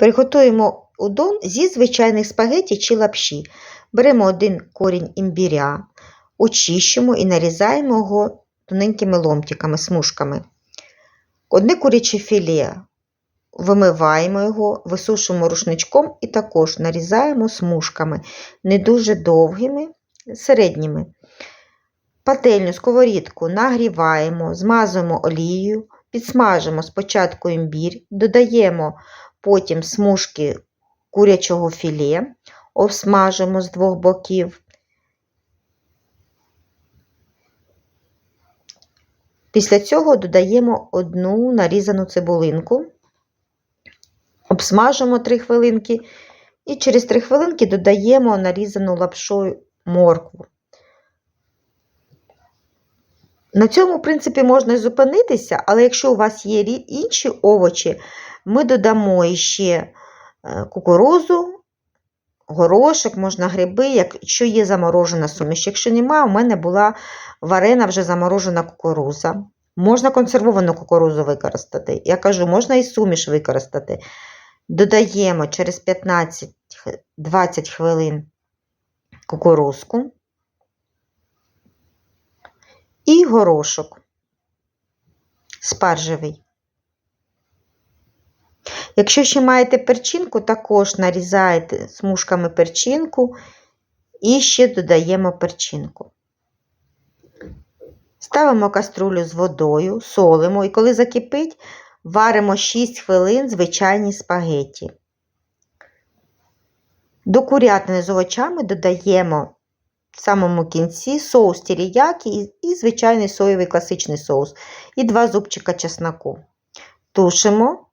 Приготуємо удон зі звичайних спагеті чи лапші. Беремо один корінь імбіря, очищимо і нарізаємо його тоненькими ломтиками, смужками. Одне куряче філе. Вимиваємо його, висушуємо рушничком і також нарізаємо смужками, не дуже довгими, середніми. Пательню, сковорідку нагріваємо, змазуємо олією, підсмажимо спочатку імбір, додаємо потім смужки курячого філе, обсмажимо з двох боків. Після цього додаємо одну нарізану цибулинку, обсмажимо 3 хвилинки і через 3 хвилинки додаємо нарізану лапшою моркву. На цьому, в принципі, можна і зупинитися, але якщо у вас є інші овочі, ми додамо ще кукурузу, горошок, можна гриби, якщо є заморожена суміш. Якщо немає, у мене була варена вже заморожена кукуруза. Можна консервовану кукурузу використати. Я кажу, можна і суміш використати. Додаємо через 15-20 хвилин кукурузку і горошок спаржевий. Якщо ще маєте перчинку, також нарізаєте смужками перчинку і ще додаємо перчинку. Ставимо каструлю з водою, солимо і коли закипить, варимо 6 хвилин звичайні спагеті. До курятини з овочами додаємо в самому кінці соус тіріякі і звичайний соєвий класичний соус. І 2 зубчика чесноку. Тушимо.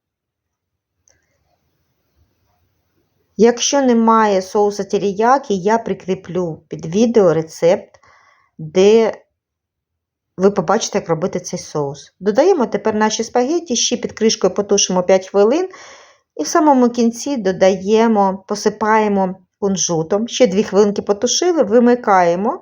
Якщо немає соуса теріякі, я прикріплю під відео рецепт, де ви побачите, як робити цей соус. Додаємо тепер наші спагеті, ще під кришкою потушимо 5 хвилин. І в самому кінці додаємо, посипаємо кунжутом. Ще 2 хвилинки потушили, вимикаємо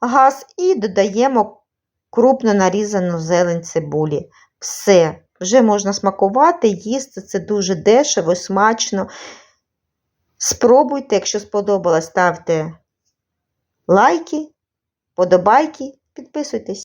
газ і додаємо крупно нарізану зелень цибулі. Все, вже можна смакувати, їсти це дуже дешево, смачно. Спробуйте, якщо сподобалось, ставте лайки, подобайки, підписуйтесь.